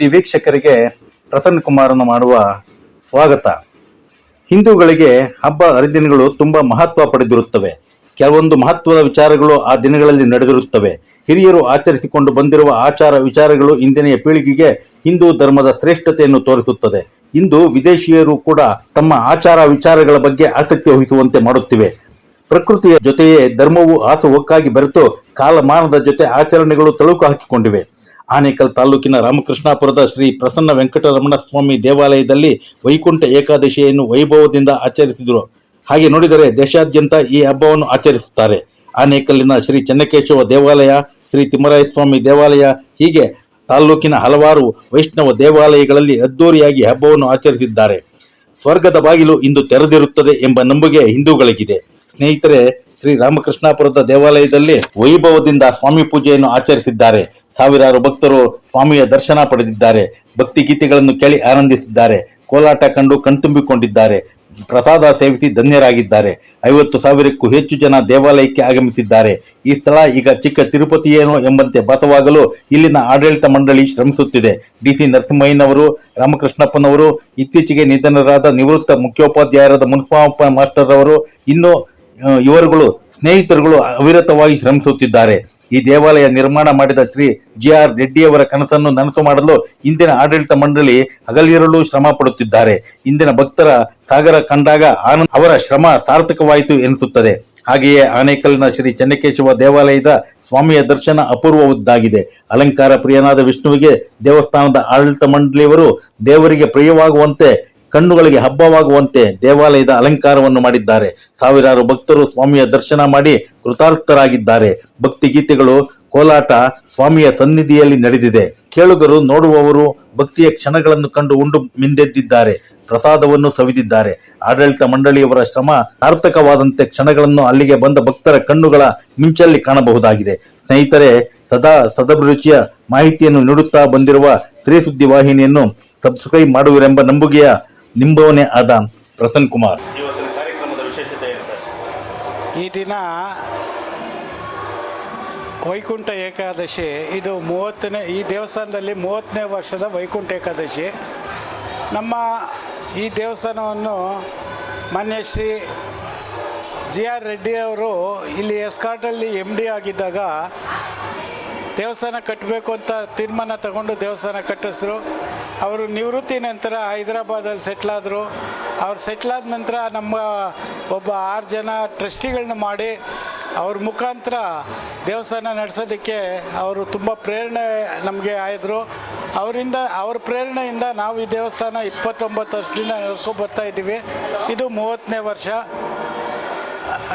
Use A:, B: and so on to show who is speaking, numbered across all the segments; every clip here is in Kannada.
A: ಈ ವೀಕ್ಷಕರಿಗೆ ಪ್ರಸನ್ನ ಕುಮಾರನ ಮಾಡುವ ಸ್ವಾಗತ. ಹಿಂದೂಗಳಿಗೆ ಹಬ್ಬ, ಹರಿದಿನಗಳು ತುಂಬ ಮಹತ್ವ ಪಡೆದಿರುತ್ತವೆ. ಕೆಲವೊಂದು ಮಹತ್ವದ ವಿಚಾರಗಳು ಆ ದಿನಗಳಲ್ಲಿ ನಡೆದಿರುತ್ತವೆ. ಹಿರಿಯರು ಆಚರಿಸಿಕೊಂಡು ಬಂದಿರುವ ಆಚಾರ ವಿಚಾರಗಳು ಇಂದಿನ ಪೀಳಿಗೆಗೆ ಹಿಂದೂ ಧರ್ಮದ ಶ್ರೇಷ್ಠತೆಯನ್ನು ತೋರಿಸುತ್ತದೆ. ಇಂದು ವಿದೇಶಿಯರು ಕೂಡ ತಮ್ಮ ಆಚಾರ ವಿಚಾರಗಳ ಬಗ್ಗೆ ಆಸಕ್ತಿ ವಹಿಸುವಂತೆ ಮಾಡುತ್ತಿವೆ. ಪ್ರಕೃತಿಯ ಜೊತೆಯೇ ಧರ್ಮವು ಆಸು ಒಕ್ಕಾಗಿ ಬೆರೆತು ಕಾಲಮಾನದ ಜೊತೆ ಆಚರಣೆಗಳು ತಳುಕು ಹಾಕಿಕೊಂಡಿವೆ. ಆನೇಕಲ್ ತಾಲೂಕಿನ ರಾಮಕೃಷ್ಣಾಪುರದ ಶ್ರೀ ಪ್ರಸನ್ನ ವೆಂಕಟರಮಣ ಸ್ವಾಮಿ ದೇವಾಲಯದಲ್ಲಿ ವೈಕುಂಠ ಏಕಾದಶಿಯನ್ನು ವೈಭವದಿಂದ ಆಚರಿಸಿದರು. ಹಾಗೆ ನೋಡಿದರೆ ದೇಶಾದ್ಯಂತ ಈ ಹಬ್ಬವನ್ನು ಆಚರಿಸುತ್ತಾರೆ. ಆನೇಕಲ್ಲಿನ ಶ್ರೀ ಚನ್ನಕೇಶವ ದೇವಾಲಯ, ಶ್ರೀ ತಿಮ್ಮರಾಯಸ್ವಾಮಿ ದೇವಾಲಯ, ಹೀಗೆ ತಾಲ್ಲೂಕಿನ ಹಲವಾರು ವೈಷ್ಣವ ದೇವಾಲಯಗಳಲ್ಲಿ ಅದ್ದೂರಿಯಾಗಿ ಹಬ್ಬವನ್ನು ಆಚರಿಸಿದ್ದಾರೆ. ಸ್ವರ್ಗದ ಬಾಗಿಲು ಇಂದು ತೆರೆದಿರುತ್ತದೆ ಎಂಬ ನಂಬಿಕೆ ಹಿಂದೂಗಳಿಗಿದೆ. ಸ್ನೇಹಿತರೆ, ಶ್ರೀ ರಾಮಕೃಷ್ಣಾಪುರದ ದೇವಾಲಯದಲ್ಲಿ ವೈಭವದಿಂದ ಸ್ವಾಮಿ ಪೂಜೆಯನ್ನು ಆಚರಿಸಿದ್ದಾರೆ. ಸಾವಿರಾರು ಭಕ್ತರು ಸ್ವಾಮಿಯ ದರ್ಶನ ಪಡೆದಿದ್ದಾರೆ. ಭಕ್ತಿ ಗೀತೆಗಳನ್ನು ಕೇಳಿ ಆನಂದಿಸಿದ್ದಾರೆ. ಕೋಲಾಟ ಕಂಡು ಕಣ್ತುಂಬಿಕೊಂಡಿದ್ದಾರೆ. ಪ್ರಸಾದ ಸೇವಿಸಿ ಧನ್ಯರಾಗಿದ್ದಾರೆ. ಐವತ್ತು ಸಾವಿರಕ್ಕೂ ಹೆಚ್ಚು ಜನ ದೇವಾಲಯಕ್ಕೆ ಆಗಮಿಸಿದ್ದಾರೆ. ಈ ಸ್ಥಳ ಈಗ ಚಿಕ್ಕ ತಿರುಪತಿಯೇನೋ ಎಂಬಂತೆ ಭಾಸವಾಗಲು ಇಲ್ಲಿನ ಆಡಳಿತ ಮಂಡಳಿ ಶ್ರಮಿಸುತ್ತಿದೆ. ಡಿಸಿ ನರಸಿಂಹಯ್ಯನವರು, ರಾಮಕೃಷ್ಣಪ್ಪನವರು, ಇತ್ತೀಚೆಗೆ ನಿಧನರಾದ ನಿವೃತ್ತ ಮುಖ್ಯೋಪಾಧ್ಯಾಯರಾದ ಮುನಸ್ವಾಮಪ್ಪ ಮಾಸ್ಟರ್ ಅವರು ಇನ್ನು ಇವರುಗಳು ಸ್ನೇಹಿತರುಗಳು ಅವಿರತವಾಗಿ ಶ್ರಮಿಸುತ್ತಿದ್ದಾರೆ. ಈ ದೇವಾಲಯ ನಿರ್ಮಾಣ ಮಾಡಿದ ಶ್ರೀ ಜಿ ಆರ್ ರೆಡ್ಡಿಯವರ ಕನಸನ್ನು ನನಸು ಮಾಡಲು ಇಂದಿನ ಆಡಳಿತ ಮಂಡಳಿ ಹಗಲಿರಲು ಶ್ರಮ ಪಡುತ್ತಿದ್ದಾರೆ. ಇಂದಿನ ಭಕ್ತರ ಸಾಗರ ಕಂಡಾಗ ಆನಂದ ಅವರ ಶ್ರಮ ಸಾರ್ಥಕವಾಯಿತು ಎನಿಸುತ್ತದೆ. ಹಾಗೆಯೇ ಆನೇಕಲ್ನ ಶ್ರೀ ಚೆನ್ನಕೇಶವ ದೇವಾಲಯದ ಸ್ವಾಮಿಯ ದರ್ಶನ ಅಪೂರ್ವವದ್ದಾಗಿದೆ ಅಲಂಕಾರ ಪ್ರಿಯನಾದ ವಿಷ್ಣುವಿಗೆ ದೇವಸ್ಥಾನದ ಆಡಳಿತ ಮಂಡಳಿಯವರು ದೇವರಿಗೆ ಪ್ರಿಯವಾಗುವಂತೆ ಕಣ್ಣುಗಳಿಗೆ ಹಬ್ಬವಾಗುವಂತೆ ದೇವಾಲಯದ ಅಲಂಕಾರವನ್ನು ಮಾಡಿದ್ದಾರೆ. ಸಾವಿರಾರು ಭಕ್ತರು ಸ್ವಾಮಿಯ ದರ್ಶನ ಮಾಡಿ ಕೃತಾರ್ಥರಾಗಿದ್ದಾರೆ. ಭಕ್ತಿ ಗೀತೆಗಳು ಕೋಲಾಟ ಸ್ವಾಮಿಯ ಸನ್ನಿಧಿಯಲ್ಲಿ ನಡೆದಿದೆ. ಕೇಳುಗರು ನೋಡುವವರು ಭಕ್ತಿಯ ಕ್ಷಣಗಳನ್ನು ಕಂಡು ಉಂಡು ಮಿಂದೆದ್ದಿದ್ದಾರೆ. ಪ್ರಸಾದವನ್ನು ಸವಿದಿದ್ದಾರೆ. ಆಡಳಿತ ಮಂಡಳಿಯವರ ಶ್ರಮ ಸಾರ್ಥಕವಾದಂತೆ ಕ್ಷಣಗಳನ್ನು ಅಲ್ಲಿಗೆ ಬಂದ ಭಕ್ತರ ಕಣ್ಣುಗಳ ಮಿಂಚಲ್ಲಿ ಕಾಣಬಹುದಾಗಿದೆ. ಸ್ನೇಹಿತರೆ, ಸದಾ ಸದಭಿರುಚಿಯ ಮಾಹಿತಿಯನ್ನು ನೀಡುತ್ತಾ ಬಂದಿರುವ ಸ್ತ್ರೀ ಸುದ್ದಿ ವಾಹಿನಿಯನ್ನು ಸಬ್ಸ್ಕ್ರೈಬ್ ಮಾಡುವಿರೆಂಬ ನಂಬುಗೆಯ ನಿಂಬವನೇ ಆದ ಪ್ರಸನ್ ಕುಮಾರ್. ಇವತ್ತಿನ ಕಾರ್ಯಕ್ರಮದ ವಿಶೇಷತೆ ಏನು ಸರ್?
B: ಈ ದಿನ ವೈಕುಂಠ ಏಕಾದಶಿ ಇದು ಮೂವತ್ತನೇ ಈ ದೇವಸ್ಥಾನದಲ್ಲಿ ಮೂವತ್ತನೇ ವರ್ಷದ ವೈಕುಂಠ ಏಕಾದಶಿ. ನಮ್ಮ ಈ ದೇವಸ್ಥಾನವನ್ನು ಮಾನ್ಯ ಶ್ರೀ ಜಿ ಆರ್ ರೆಡ್ಡಿ ಅವರು ಇಲ್ಲಿ ಎಸ್ಕಾಟಲ್ಲಿ ಎಂ ಡಿ ಆಗಿದ್ದಾಗ ದೇವಸ್ಥಾನ ಕಟ್ಟಬೇಕು ಅಂತ ತೀರ್ಮಾನ ತಗೊಂಡು ದೇವಸ್ಥಾನ ಕಟ್ಟಿಸಿದ್ರು ಅವರು ನಿವೃತ್ತಿ ನಂತರ ಹೈದರಾಬಾದಲ್ಲಿ ಸೆಟ್ಲಾದರು ಅವ್ರು ಸೆಟ್ಲಾದ ನಂತರ ನಮ್ಮ ಒಬ್ಬ ಆರು ಜನ ಟ್ರಸ್ಟಿಗಳನ್ನ ಮಾಡಿ ಅವ್ರ ಮುಖಾಂತರ ದೇವಸ್ಥಾನ ನಡೆಸೋದಕ್ಕೆ ಅವರು ತುಂಬ ಪ್ರೇರಣೆ ನಮಗೆ ಆಯಿದ್ರು. ಅವರಿಂದ, ಅವ್ರ ಪ್ರೇರಣೆಯಿಂದ ನಾವು ಈ ದೇವಸ್ಥಾನ ಇಪ್ಪತ್ತೊಂಬತ್ತು ವರ್ಷದಿಂದ ನಡೆಸ್ಕೊಂಡು ಬರ್ತಾ ಇದ್ದೀವಿ. ಇದು ಮೂವತ್ತನೇ ವರ್ಷ.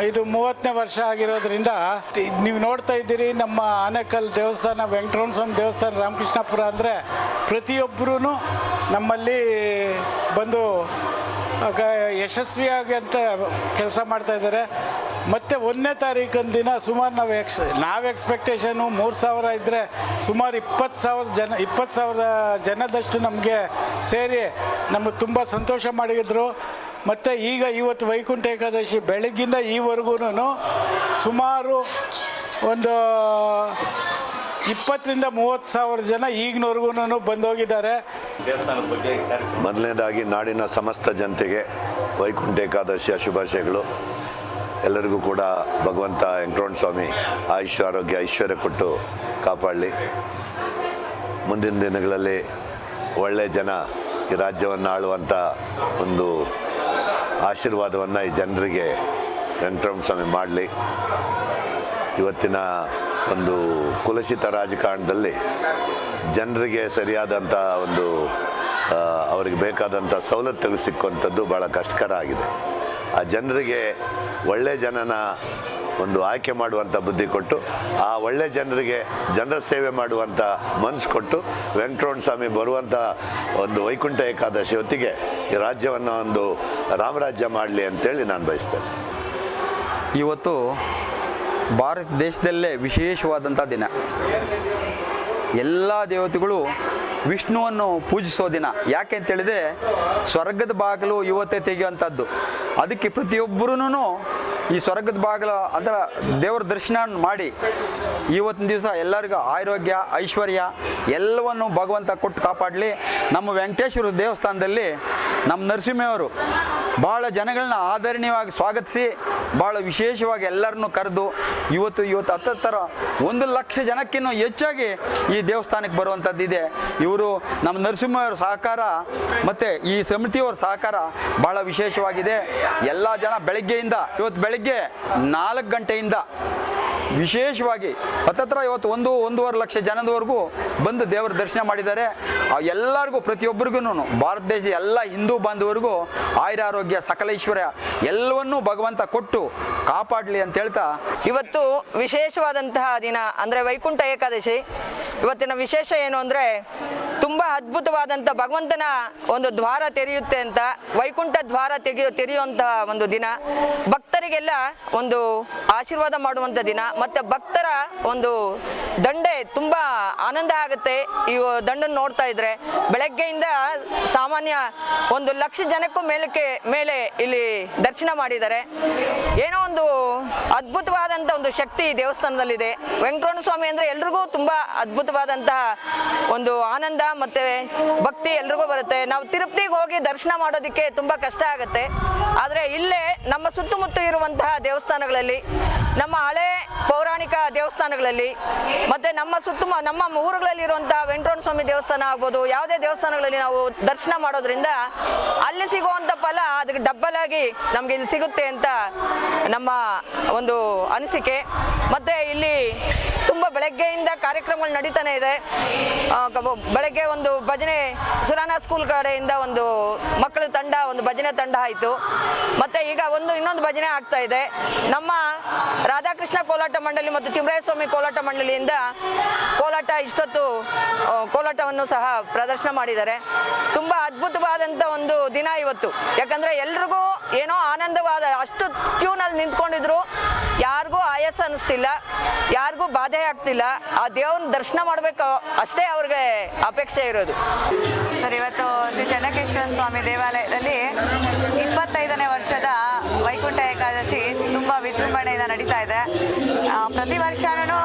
B: ಇದು ಮೂವತ್ತನೇ ವರ್ಷ ಆಗಿರೋದ್ರಿಂದ ನೀವು ನೋಡ್ತಾ ಇದ್ದೀರಿ, ನಮ್ಮ ಆನೇಕಲ್ ದೇವಸ್ಥಾನ, ವೆಂಕಟರಮಣ ಸ್ವಾಮಿ ದೇವಸ್ಥಾನ, ರಾಮಕೃಷ್ಣಪುರ ಅಂದರೆ ಪ್ರತಿಯೊಬ್ಬರೂ ನಮ್ಮಲ್ಲಿ ಬಂದು ಯಶಸ್ವಿಯಾಗಿ ಅಂತ ಕೆಲಸ ಮಾಡ್ತಾ ಇದ್ದಾರೆ. ಮತ್ತು ಒಂದನೇ ತಾರೀಕಿನ ದಿನ ಸುಮಾರು ನಾವು ಎಕ್ಸ್ ನಾವು ಎಕ್ಸ್ಪೆಕ್ಟೇಷನು ಮೂರು ಸಾವಿರ ಇದ್ದರೆ ಸುಮಾರು ಇಪ್ಪತ್ತು ಸಾವಿರ ಜನ, ಇಪ್ಪತ್ತು ಸಾವಿರ ಜನದಷ್ಟು ನಮಗೆ ಸೇರಿ ನಮಗೆ ತುಂಬ ಸಂತೋಷ ಮಾಡಿದ್ರು. ಮತ್ತು ಈಗ ಇವತ್ತು ವೈಕುಂಠ ಏಕಾದಶಿ ಬೆಳಗ್ಗಿಂದ ಈವರೆಗೂ ಸುಮಾರು ಒಂದು ಇಪ್ಪತ್ತರಿಂದ ಮೂವತ್ತು ಸಾವಿರ ಜನ ಈಗಿನವರೆಗೂ ಬಂದೋಗಿದ್ದಾರೆ.
A: ದೇವಸ್ಥಾನದ ಬಗ್ಗೆ ಕಾರ್ಯಕ್ರಮ.
C: ಮೊದಲನೇದಾಗಿ ನಾಡಿನ ಸಮಸ್ತ ಜನತೆಗೆ ವೈಕುಂಠ ಏಕಾದಶಿಯ ಶುಭಾಶಯಗಳು. ಎಲ್ಲರಿಗೂ ಕೂಡ ಭಗವಂತ ವೆಂಕಟರಮಣ ಸ್ವಾಮಿ ಆಯುಷ್ ಆರೋಗ್ಯ ಐಶ್ವರ್ಯ ಕೊಟ್ಟು ಕಾಪಾಡಲಿ. ಮುಂದಿನ ದಿನಗಳಲ್ಲಿ ಒಳ್ಳೆಯ ಜನ ಈ ರಾಜ್ಯವನ್ನು ಆಳುವಂಥ ಒಂದು ಆಶೀರ್ವಾದವನ್ನು ಈ ಜನರಿಗೆ ಸ್ವಾಮಿ ಮಾಡಲಿ. ಇವತ್ತಿನ ಒಂದು ಕುಲಸಿತ ರಾಜಕಾರಣದಲ್ಲಿ ಜನರಿಗೆ ಸರಿಯಾದಂಥ ಒಂದು ಅವರಿಗೆ ಬೇಕಾದಂಥ ಸವಲತ್ತುಗಳು ಸಿಕ್ಕುವಂಥದ್ದು ಭಾಳ ಕಷ್ಟಕರ ಆಗಿದೆ. ಆ ಜನರಿಗೆ ಒಳ್ಳೆ ಜನನ ಒಂದು ಆಯ್ಕೆ ಮಾಡುವಂಥ ಬುದ್ಧಿ ಕೊಟ್ಟು, ಆ ಒಳ್ಳೆ ಜನರಿಗೆ ಜನರ ಸೇವೆ ಮಾಡುವಂಥ ಮನಸ್ಸು ಕೊಟ್ಟು, ವೆಂಕಟರಮಣ ಸ್ವಾಮಿ ಬರುವಂಥ ಒಂದು ವೈಕುಂಠ ಏಕಾದಶಿ ಹೊತ್ತಿಗೆ ಈ ರಾಜ್ಯವನ್ನು ಒಂದು ರಾಮರಾಜ್ಯ ಮಾಡಲಿ ಅಂತೇಳಿ ನಾನು ಬಯಸ್ತೇನೆ.
D: ಇವತ್ತು ಭಾರತ ದೇಶದಲ್ಲೇ ವಿಶೇಷವಾದಂಥ ದಿನ. ಎಲ್ಲ ದೇವತೆಗಳು ವಿಷ್ಣುವನ್ನು ಪೂಜಿಸೋ ದಿನ. ಯಾಕೆ ಅಂತೇಳಿದರೆ, ಸ್ವರ್ಗದ ಬಾಗಿಲು ಇವತ್ತೇ ತೆಗೆಯುವಂಥದ್ದು ಅದಕ್ಕೆ ಪ್ರತಿಯೊಬ್ಬರೂ ಈ ಸ್ವರ್ಗದ ಬಾಗಿಲ, ಅದರ ದೇವರ ದರ್ಶನ ಮಾಡಿ ಇವತ್ತಿನ ದಿವಸ ಎಲ್ಲರಿಗೂ ಆರೋಗ್ಯ, ಐಶ್ವರ್ಯ, ಎಲ್ಲವನ್ನು ಭಗವಂತ ಕೊಟ್ಟು ಕಾಪಾಡಲಿ. ನಮ್ಮ ವೆಂಕಟೇಶ್ವರ ದೇವಸ್ಥಾನದಲ್ಲಿ ನಮ್ಮ ನರಸಿಂಹವರು ಭಾಳ ಜನಗಳನ್ನ ಆದರಣೀಯವಾಗಿ ಸ್ವಾಗತಿಸಿ ಭಾಳ ವಿಶೇಷವಾಗಿ ಎಲ್ಲರನ್ನು ಕರೆದು ಇವತ್ತು ಇವತ್ತು ಹತ್ತತ್ತರ ಒಂದು ಲಕ್ಷ ಜನಕ್ಕಿನ್ನೂ ಹೆಚ್ಚಾಗಿ ಈ ದೇವಸ್ಥಾನಕ್ಕೆ ಬರುವಂಥದ್ದಿದೆ ಇವರು ನಮ್ಮ ನರಸಿಂಹವ್ರ ಸಹಕಾರ ಮತ್ತು ಈ ಸಮಿತಿಯವರ ಸಹಕಾರ ಭಾಳ ವಿಶೇಷವಾಗಿದೆ. ಎಲ್ಲ ಜನ ಬೆಳಗ್ಗೆಯಿಂದ, ಇವತ್ತು ಬೆಳಗ್ಗೆ ನಾಲ್ಕು ಗಂಟೆಯಿಂದ ವಿಶೇಷವಾಗಿ ಹತ್ತತ್ರ ಇವತ್ತು ಒಂದು, ಒಂದೂವರೆ ಲಕ್ಷ ಜನದವರೆಗೂ ಬಂದು ದೇವರ ದರ್ಶನ ಮಾಡಿದ್ದಾರೆ. ಎಲ್ಲರಿಗೂ ಪ್ರತಿಯೊಬ್ಬರಿಗೂ ಭಾರತ ದೇಶದ ಎಲ್ಲ ಹಿಂದೂ ಬಾಂಧವರಿಗೂ ಆಯುರಾರೋಗ್ಯ ಆರೋಗ್ಯ ಸಕಲೇಶ್ವರ ಎಲ್ಲವನ್ನೂ ಭಗವಂತ ಕೊಟ್ಟು ಕಾಪಾಡಲಿ ಅಂತ ಹೇಳ್ತಾ
E: ಇವತ್ತು ವಿಶೇಷವಾದಂತಹ ದಿನ ಅಂದರೆ ವೈಕುಂಠ ಏಕಾದಶಿ. ಇವತ್ತಿನ ವಿಶೇಷ ಏನು ಅಂದರೆ ತುಂಬ ಅದ್ಭುತವಾದಂಥ ಭಗವಂತನ ಒಂದು ದ್ವಾರ ತೆರೆಯುತ್ತೆ ಅಂತ, ವೈಕುಂಠ ದ್ವಾರ ತೆಗೆಯೋ, ತೆರೆಯುವಂತಹ ಒಂದು ದಿನ. ಭಕ್ತರಿಗೆಲ್ಲ ಒಂದು ಆಶೀರ್ವಾದ ಮಾಡುವಂಥ ದಿನ. ಮತ್ತು ಭಕ್ತರ ಒಂದು ದಂಡೆ ತುಂಬ ಆನಂದ ಆಗುತ್ತೆ. ಈ ದಂಡನ್ನು ನೋಡ್ತಾ ಇದ್ರೆ ಬೆಳಗ್ಗೆಯಿಂದ ಸಾಮಾನ್ಯ ಒಂದು ಲಕ್ಷ ಜನಕ್ಕೂ ಮೇಲಕ್ಕೆ, ಮೇಲೆ ಇಲ್ಲಿ ದರ್ಶನ ಮಾಡಿದ್ದಾರೆ. ಏನೋ ಒಂದು ಅದ್ಭುತವಾದಂಥ ಒಂದು ಶಕ್ತಿ ದೇವಸ್ಥಾನದಲ್ಲಿದೆ. ವೆಂಕಟರಮಣ ಸ್ವಾಮಿ ಅಂದರೆ ಎಲ್ರಿಗೂ ತುಂಬ ಅದ್ಭುತವಾದಂತಹ ಒಂದು ಆನಂದ ಮತ್ತೆ ಭಕ್ತಿ ಎಲ್ರಿಗೂ ಬರುತ್ತೆ. ನಾವು ತಿರುಪತಿಗೆ ಹೋಗಿ ದರ್ಶನ ಮಾಡೋದಕ್ಕೆ ತುಂಬಾ ಕಷ್ಟ ಆಗುತ್ತೆ. ಆದರೆ ಇಲ್ಲೇ ನಮ್ಮ ಸುತ್ತಮುತ್ತ ಇರುವಂತಹ ದೇವಸ್ಥಾನಗಳಲ್ಲಿ, ನಮ್ಮ ಹಳೆ ಪೌರಾಣಿಕ ದೇವಸ್ಥಾನಗಳಲ್ಲಿ, ಮತ್ತೆ ನಮ್ಮ ಸುತ್ತಮ, ನಮ್ಮ ಊರುಗಳಲ್ಲಿ ಇರುವಂತಹ ವೆಂಕಟರಮಣ ಸ್ವಾಮಿ ದೇವಸ್ಥಾನ ಆಗ್ಬೋದು, ಯಾವುದೇ ದೇವಸ್ಥಾನಗಳಲ್ಲಿ ನಾವು ದರ್ಶನ ಮಾಡೋದ್ರಿಂದ ಅಲ್ಲಿ ಸಿಗುವಂತ ಫಲ ಅದಕ್ಕೆ ಡಬ್ಬಲ್ ಆಗಿ ನಮಗೆ ಇಲ್ಲಿ ಸಿಗುತ್ತೆ ಅಂತ ನಮ್ಮ ಒಂದು ಅನಿಸಿಕೆ. ಮತ್ತೆ ಇಲ್ಲಿ ತುಂಬ ಬೆಳಗ್ಗೆಯಿಂದ ಕಾರ್ಯಕ್ರಮಗಳು ನಡೀತಾನೆ ಇದೆ. ಬೆಳಗ್ಗೆ ಒಂದು ಭಜನೆ, ಸುರಾನ ಸ್ಕೂಲ್ ಕಡೆಯಿಂದ ಒಂದು ಮಕ್ಕಳ ತಂಡ, ಒಂದು ಭಜನೆ ತಂಡ ಆಯಿತು. ಮತ್ತು ಈಗ ಒಂದು ಇನ್ನೊಂದು ಭಜನೆ ಆಗ್ತಾ ಇದೆ. ನಮ್ಮ ರಾಧಾಕೃಷ್ಣ ಕೋಲಾಟ ಮಂಡಳಿ ಮತ್ತು ತಿಮ್ಮರಾಯ ಸ್ವಾಮಿ ಕೋಲಾಟ ಮಂಡಳಿಯಿಂದ ಕೋಲಾಟ ಇಷ್ಟೊತ್ತು ಕೋಲಾಟವನ್ನು ಸಹ ಪ್ರದರ್ಶನ ಮಾಡಿದ್ದಾರೆ. ತುಂಬ ಅದ್ಭುತವಾದಂಥ ಒಂದು ದಿನ ಇವತ್ತು. ಯಾಕಂದರೆ ಎಲ್ರಿಗೂ ಏನೋ ಆನಂದವಾದ ಅಷ್ಟು ಟ್ಯೂನಲ್ಲಿ ನಿಂತ್ಕೊಂಡಿದ್ರು. ಯಾರಿಗೂ ಆಯಾಸ ಅನ್ನಿಸ್ತಿಲ್ಲ ಯಾರಿಗೂ ಬಾಧೆ ಆಗ್ತಿಲ್ಲ. ಆ ದೇವ್ರನ್ನ ದರ್ಶನ ಮಾಡಬೇಕು ಅಷ್ಟೇ ಅವ್ರಿಗೆ ಅಪೇಕ್ಷೆ ಇರೋದು.
F: ಸರ್, ಇವತ್ತು ಶ್ರೀ ಚೆನ್ನಕೇಶ್ವರ ಸ್ವಾಮಿ ದೇವಾಲಯದಲ್ಲಿ ಇಪ್ಪತ್ತೈದನೇ ವರ್ಷದ ವೈಕುಂಠ ಏಕಾದಶಿ ತುಂಬ ವಿಜೃಂಭಣೆಯಿಂದ ನಡೀತಾ ಇದೆ. ಪ್ರತಿ ವರ್ಷನೂ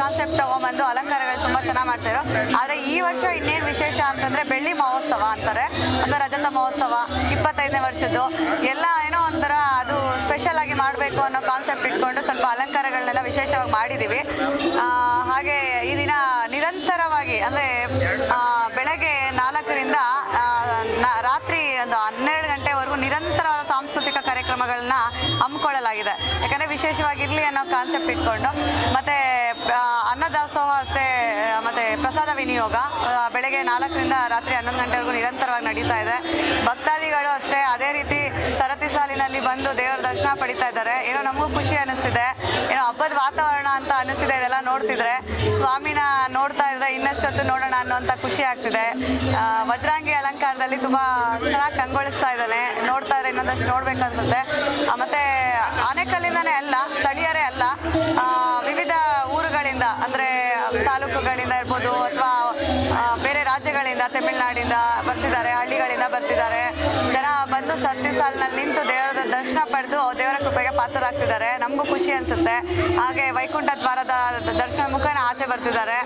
F: ಕಾನ್ಸೆಪ್ಟ್ ತಗೊಂಬಂದು ಅಲಂಕಾರಗಳು ತುಂಬ ಚೆನ್ನಾಗಿ ಮಾಡ್ತಾರೆ ಆದರೆ ಈ ವರ್ಷ ಇನ್ನೇನು ವಿಶೇಷ ಅಂತಂದರೆ ಬೆಳ್ಳಿ ಮಹೋತ್ಸವ ಅಂತಾರೆ. ಅಥವಾ ರಜತ ಮಹೋತ್ಸವ, ಇಪ್ಪತ್ತೈದನೇ ವರ್ಷದ್ದು. ಎಲ್ಲ ಏನೋ ಒಂಥರ ಅದು ಸ್ಪೆಷಲ್ ಆಗಿ ಮಾಡಬೇಕು ಅನ್ನೋ ಕಾನ್ಸೆಪ್ಟ್ ಇಟ್ಕೊಂಡು ಸ್ವಲ್ಪ ಅಲಂಕಾರಗಳನ್ನೆಲ್ಲ ವಿಶೇಷವಾಗಿ ಮಾಡಿದ್ದೀವಿ ಹಾಗೆ ಈ ದಿನ ನಿರಂತರವಾಗಿ ಅಂದರೆ ಬೆಳಗ್ಗೆ ನಾಲ್ಕರಿಂದ ರಾತ್ರಿ ಒಂದು ಹನ್ನೆರಡು ಗಂಟೆವರೆಗೂ ನಿರಂತರವಾದ ಸಾಂಸ್ಕೃತಿಕ ಕಾರ್ಯಕ್ರಮಗಳನ್ನ ಹಮ್ಮಿಕೊಳ್ಳಲಾಗಿದೆ. ಯಾಕಂದರೆ ವಿಶೇಷವಾಗಿರಲಿ ಅನ್ನೋ ಕಾನ್ಸೆಪ್ಟ್ ಇಟ್ಕೊಂಡು. ಮತ್ತು ವಿನಿಯೋಗ. ಬೆಳಗ್ಗೆ ನಾಲ್ಕರಿಂದ ರಾತ್ರಿ ಹನ್ನೊಂದು ಗಂಟೆವರೆಗೂ ನಿರಂತರವಾಗಿ ನಡೀತಾ ಇದೆ. ಭಕ್ತಾದಿಗಳು ಅಷ್ಟೇ ಅದೇ ರೀತಿ ಸರತಿ ಸಾಲಿನಲ್ಲಿ ಬಂದು ದೇವರ ದರ್ಶನ ಪಡಿತಾ ಇದ್ದಾರೆ. ಏನೋ ನಮಗೂ ಖುಷಿ ಅನಿಸ್ತಿದೆ. ಏನೋ ಹಬ್ಬದ ವಾತಾವರಣ ಅಂತ ಅನಿಸ್ತಿದೆ ಇದೆಲ್ಲ ನೋಡ್ತಿದ್ರೆ. ಸ್ವಾಮಿನ ನೋಡ್ತಾ ಇದ್ರೆ ಇನ್ನಷ್ಟೊತ್ತು ನೋಡೋಣ ಅನ್ನೋಂಥ ಖುಷಿ ಆಗ್ತಿದೆ. ವಜ್ರಾಂಗಿ ಅಲಂಕಾರದಲ್ಲಿ ತುಂಬ ಚೆನ್ನಾಗಿ ಕಂಗೊಳಿಸ್ತಾ ಇದ್ದಾನೆ. ನೋಡ್ತಾ ಇದ್ರೆ ಇನ್ನೊಂದಷ್ಟು ನೋಡ್ಬೇಕು ಅನ್ಸುತ್ತೆ. ಮತ್ತೆ ಆನೆಕಲ್ಲಿಂದನೇ ಅಲ್ಲ, ಸ್ಥಳೀಯರೇ ಅಲ್ಲ. ವಿವಿಧ ಊರುಗಳಿಂದ, ಅಂದ್ರೆ ತಾಲೂಕುಗಳಿಂದ ಇರ್ಬೋದು ಅಥವಾ ಬೇರೆ ರಾಜ್ಯಗಳಿಂದ, ತಮಿಳುನಾಡಿಂದ ಬರ್ತಿದ್ದಾರೆ, ಹಳ್ಳಿಗಳಿಂದ ಬರ್ತಿದ್ದಾರೆ. ಜನ ಬಂದು ಸರ್ತಿ ಸಾಲಿನಲ್ಲಿ ನಿಂತು ದೇವರದ ದರ್ಶನ ಪಡೆದು ದೇವರ ಕೃಪೆಗೆ ಪಾತ್ರರಾಗ್ತಿದ್ದಾರೆ. ನಮಗೂ ಖುಷಿ ಅನಿಸುತ್ತೆ. ಹಾಗೆ ವೈಕುಂಠ ದ್ವಾರದ ದರ್ಶನ ಮುಖಾನ ಆಚೆ ಬರ್ತಿದ್ದಾರೆ.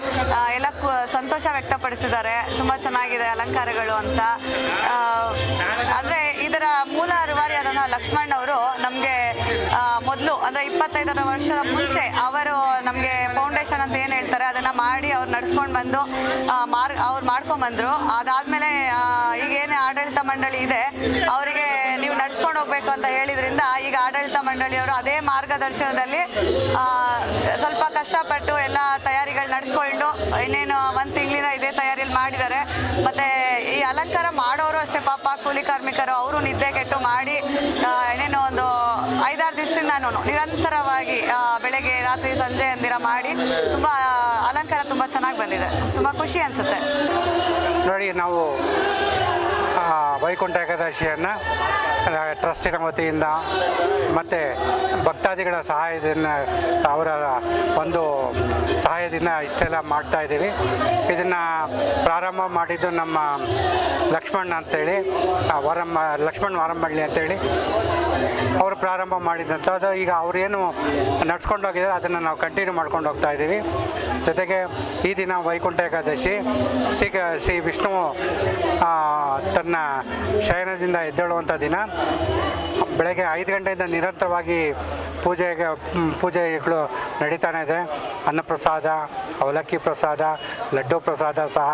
F: ಎಲ್ಲ ಸಂತೋಷ ವ್ಯಕ್ತಪಡಿಸಿದ್ದಾರೆ. ತುಂಬ ಚೆನ್ನಾಗಿದೆ ಅಲಂಕಾರಗಳು ಅಂತ. ಅಂದರೆ ಇದರ ಮೂಲ ಅರಿವಾರಿಯಾದಂಥ ಲಕ್ಷ್ಮಣ್ ಅವರು ನಮಗೆ ಮೊದಲು ಅಂದರೆ ಇಪ್ಪತ್ತೈದರ ವರ್ಷದ ಮುಂಚೆ ಅವರು ನಮಗೆ ಅಂತ ಏನು ಹೇಳ್ತಾರೆ, ಅದನ್ನು ಮಾಡಿ ಅವ್ರು ನಡ್ಸ್ಕೊಂಡು ಬಂದು ಮಾರ್, ಅವ್ರು ಮಾಡ್ಕೊಂಬಂದರು ಅದಾದಮೇಲೆ ಈಗೇನು ಆಡಳಿತ ಮಂಡಳಿ ಇದೆ, ಅವರಿಗೆ ನೀವು ನಡ್ಸ್ಕೊಂಡು ಹೋಗ್ಬೇಕು ಅಂತ ಹೇಳಿದ್ರಿಂದ ಈಗ ಆಡಳಿತ ಮಂಡಳಿಯವರು ಅದೇ ಮಾರ್ಗದರ್ಶನದಲ್ಲಿ ಸ್ವಲ್ಪ ಕಷ್ಟಪಟ್ಟು ಎಲ್ಲ ತಯಾರಿಗಳು ನಡೆಸ್ಕೊಂಡು ಇನ್ನೇನು ಒಂದು ತಿಂಗಳಿಂದ ಇದೇ ತಯಾರಿಯಲ್ಲಿ ಮಾಡಿದ್ದಾರೆ. ಮತ್ತು ಈ ಅಲಂಕಾರ ಮಾಡೋರು ಅಷ್ಟೇ ಪಾಪ, ಕೂಲಿ ಕಾರ್ಮಿಕರು ಅವರು ನಿದ್ದೆ ಕೆಟ್ಟು ಮಾಡಿ ಏನೇನೋ ಒಂದು ಐದಾರು ದಿವಸದಿಂದ ನಾನು ನಿರಂತರವಾಗಿ ಬೆಳಗ್ಗೆ, ರಾತ್ರಿ, ಸಂಜೆ ಅಂದಿರ ಮಾಡಿ ತುಂಬ ಅಲಂಕಾರ ತುಂಬ ಚೆನ್ನಾಗಿ ಬಂದಿದೆ. ತುಂಬ ಖುಷಿ ಅನಿಸುತ್ತೆ.
G: ನೋಡಿ, ನಾವು
H: ವೈಕುಂಠ ಏಕಾದಶಿಯನ್ನು ಟ್ರಸ್ಟಿನ ವತಿಯಿಂದ ಮತ್ತು ಭಕ್ತಾದಿಗಳ ಸಹಾಯದಿಂದ ಅವರ ಒಂದು ಸಹಾಯದಿಂದ ಇಷ್ಟೆಲ್ಲ ಮಾಡ್ತಾ ಇದ್ದೀವಿ. ಇದನ್ನು ಪ್ರಾರಂಭ ಮಾಡಿದ್ದು ನಮ್ಮ ಲಕ್ಷ್ಮಣ್ ಅಂತೇಳಿ ವರಮ್ಮ ಲಕ್ಷ್ಮಣ್ ವಾರಮ್ಮಳ್ಳಿ ಅಂತೇಳಿ. ಅವರು ಪ್ರಾರಂಭ ಮಾಡಿದಂಥದ್ದು ಈಗ ಅವರೇನು ನಡ್ಸ್ಕೊಂಡು ಹೋಗಿದ್ದಾರೆ, ಅದನ್ನು ನಾವು ಕಂಟಿನ್ಯೂ ಮಾಡ್ಕೊಂಡು ಹೋಗ್ತಾ ಇದ್ದೀವಿ. ಜೊತೆಗೆ ಈ ದಿನ ವೈಕುಂಠ ಏಕಾದಶಿ, ಶ್ರೀ ಶ್ರೀ ವಿಷ್ಣು ತನ್ನ ಶಯನದಿಂದ ಎದ್ದೇಳುವಂಥ ದಿನ. ಬೆಳಗ್ಗೆ ಐದು ಗಂಟೆಯಿಂದ ನಿರಂತರವಾಗಿ ಪೂಜೆಗೆ ಪೂಜೆಗಳು ನಡೀತಾನೆ ಇದೆ. ಅನ್ನಪ್ರಸಾದ, ಅವಲಕ್ಕಿ ಪ್ರಸಾದ, ಲಡ್ಡು ಪ್ರಸಾದ ಸಹ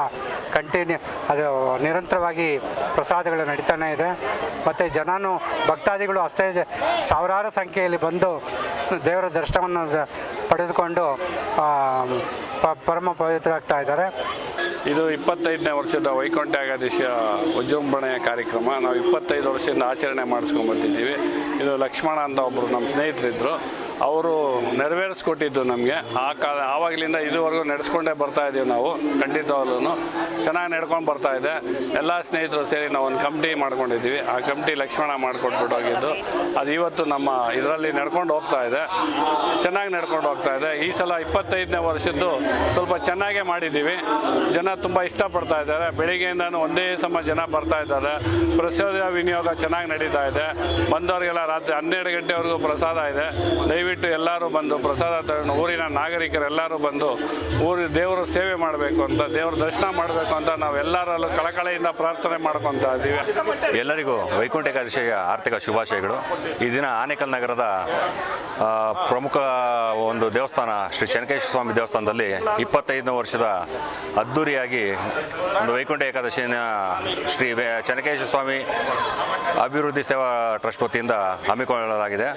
H: ಕಂಟಿನ್ಯೂ ಅದು ನಿರಂತರವಾಗಿ ಪ್ರಸಾದಗಳು ನಡೀತಾನೆ ಇದೆ. ಮತ್ತು ಜನನು ಭಕ್ತಾದಿಗಳು ಅಷ್ಟೇ ಸಾವಿರಾರು ಸಂಖ್ಯೆಯಲ್ಲಿ ಬಂದು ದೇವರ ದರ್ಶನವನ್ನು ಪಡೆದುಕೊಂಡು ಪರಮ ಪವಿತ್ರರಾಗ್ತಾ ಇದ್ದಾರೆ.
G: ಇದು ಇಪ್ಪತ್ತೈದನೇ ವರ್ಷದ ವೈಕುಂಠ ಏಕಾದಶಿಯ ವಿಜೃಂಭಣೆಯ ಕಾರ್ಯಕ್ರಮ. ನಾವು ಇಪ್ಪತ್ತೈದು ವರ್ಷದಿಂದ ಆಚರಣೆ ಮಾಡಿಸ್ಕೊಂಡ್ಬಂದಿದ್ದೀವಿ ಇದು ಲಕ್ಷ್ಮಣ ಅಂತ ಒಬ್ಬರು ನಮ್ಮ ಸ್ನೇಹಿತರಿದ್ದರು ಅವರು ನೆರವೇರಿಸ್ಕೊಟ್ಟಿದ್ದು ನಮಗೆ. ಆ ಕಾಲ, ಆವಾಗಲಿಂದ ಇದುವರೆಗೂ ನಡೆಸ್ಕೊಂಡೇ ಬರ್ತಾ ಇದ್ದೀವಿ ನಾವು ಖಂಡಿತವಾಗ್ಲೂ ಚೆನ್ನಾಗಿ ನಡ್ಕೊಂಡು ಬರ್ತಾ ಇದೆ. ಎಲ್ಲ ಸ್ನೇಹಿತರು ಸೇರಿ ನಾವು ಒಂದು ಕಮಿಟಿ ಮಾಡ್ಕೊಂಡಿದ್ದೀವಿ. ಆ ಕಮಿಟಿ ಲಕ್ಷ್ಮಣ ಮಾಡಿಕೊಟ್ಬಿಟ್ಟು ಹೋಗಿದ್ದು. ಅದು ಇವತ್ತು ನಮ್ಮ ಇದರಲ್ಲಿ ನಡ್ಕೊಂಡು ಹೋಗ್ತಾ ಇದೆ. ಚೆನ್ನಾಗಿ ನಡ್ಕೊಂಡು ಹೋಗ್ತಾ ಇದೆ. ಈ ಸಲ ಇಪ್ಪತ್ತೈದನೇ ವರ್ಷದ್ದು ಸ್ವಲ್ಪ ಚೆನ್ನಾಗೇ ಮಾಡಿದ್ದೀವಿ. ಜನ ತುಂಬ ಇಷ್ಟಪಡ್ತಾ ಇದ್ದಾರೆ. ಬೆಳಿಗ್ಗೆಯಿಂದನೂ ಒಂದೇ ಸಮ ಜನ ಬರ್ತಾ ಇದ್ದಾರೆ. ಪ್ರಸಾದ ವಿನಿಯೋಗ ಚೆನ್ನಾಗಿ ನಡೀತಾ ಇದೆ. ಬಂದವರಿಗೆಲ್ಲ ರಾತ್ರಿ ಹನ್ನೆರಡು ಗಂಟೆವರೆಗೂ ಪ್ರಸಾದ ಇದೆ. ದಯವಿಟ್ಟು ಎಲ್ಲರೂ ಬಂದು ಪ್ರಸಾದ ತಗೊಂಡು ಊರಿನ ನಾಗರಿಕರೆಲ್ಲರೂ ಬಂದು ಊರಿನ ದೇವರ ಸೇವೆ ಮಾಡಬೇಕು ಅಂತ, ದೇವರ ದರ್ಶನ ಮಾಡಬೇಕು ಅಂತ ನಾವೆಲ್ಲರಲ್ಲೂ ಕಳಕಳೆಯಿಂದ ಪ್ರಾರ್ಥನೆ ಮಾಡ್ಕೊತಾ ಇದ್ದೀವಿ.
I: ಎಲ್ಲರಿಗೂ ವೈಕುಂಠ ಏಕಾದಶಿಯ ಆರ್ಥಿಕ ಶುಭಾಶಯಗಳು. ಈ ದಿನ ಆನೇಕಲ್ ನಗರದ ಪ್ರಮುಖ ಒಂದು ದೇವಸ್ಥಾನ ಶ್ರೀ ಚೆನ್ನಕೇಶ್ವರ ಸ್ವಾಮಿ ದೇವಸ್ಥಾನದಲ್ಲಿ ಇಪ್ಪತ್ತೈದನೇ ವರ್ಷದ ಅದ್ಧೂರಿಯಾಗಿ ಒಂದು ವೈಕುಂಠ ಏಕಾದಶಿನ ಶ್ರೀ ಚೆನ್ನಕೇಶ್ವರ ಸ್ವಾಮಿ ಅಭಿವೃದ್ಧಿ ಸೇವಾ ಟ್ರಸ್ಟ್ ವತಿಯಿಂದ ಹಮ್ಮಿಕೊಳ್ಳಲಾಗಿದೆ.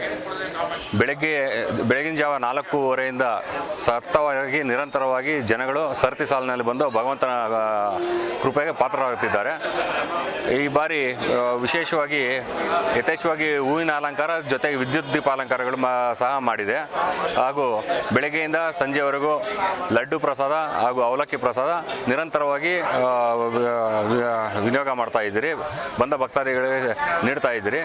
I: ಬೆಳಗ್ಗೆ ಬೆಳಗಿನ ಜಾವ ನಾಲ್ಕೂವರೆಯಿಂದ ಸತತವಾಗಿ ನಿರಂತರವಾಗಿ ಜನಗಳು ಸರತಿ ಸಾಲಿನಲ್ಲಿ ಬಂದು ಭಗವಂತನ ಕೃಪೆಗೆ ಪಾತ್ರರಾಗುತ್ತಿದ್ದಾರೆ. ಈ ಬಾರಿ ವಿಶೇಷವಾಗಿ ಯಥೇಚ್ಛವಾಗಿ ಹೂವಿನ ಅಲಂಕಾರ, ಜೊತೆಗೆ ವಿದ್ಯುತ್ ದೀಪ ಅಲಂಕಾರಗಳು ಸಹ ಮಾಡಿದೆ. ಹಾಗೂ ಬೆಳಗ್ಗೆಯಿಂದ ಸಂಜೆವರೆಗೂ ಲಡ್ಡು ಪ್ರಸಾದ ಹಾಗೂ ಅವಲಕ್ಕಿ ಪ್ರಸಾದ ನಿರಂತರವಾಗಿ ವಿನಿಯೋಗ ಮಾಡ್ತಾ ಇದ್ದೀರಿ. ಬಂದ ಭಕ್ತಾದಿಗಳಿಗೆ ನೀಡ್ತಾ ಇದ್ದೀರಿ.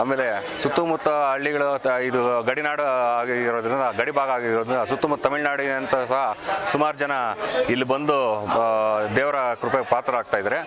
I: ಆಮೇಲೆ ಸುತ್ತಮುತ್ತ ಹಳ್ಳಿಗಳು ಇದು ಗಡಿನಾಡು ಆಗಿರೋದ್ರಿಂದ, ಗಡಿ ಭಾಗ ಆಗಿರೋದ್ರಿಂದ ಸುತ್ತಮುತ್ತ ತಮಿಳುನಾಡಿನಂತ ಸಹ ಸುಮಾರು ಜನ ಇಲ್ಲಿ ಬಂದು ದೇವರ ಕೃಪೆಗೆ ಪಾತ್ರ ಆಗ್ತಾ ಇದ್ದಾರೆ.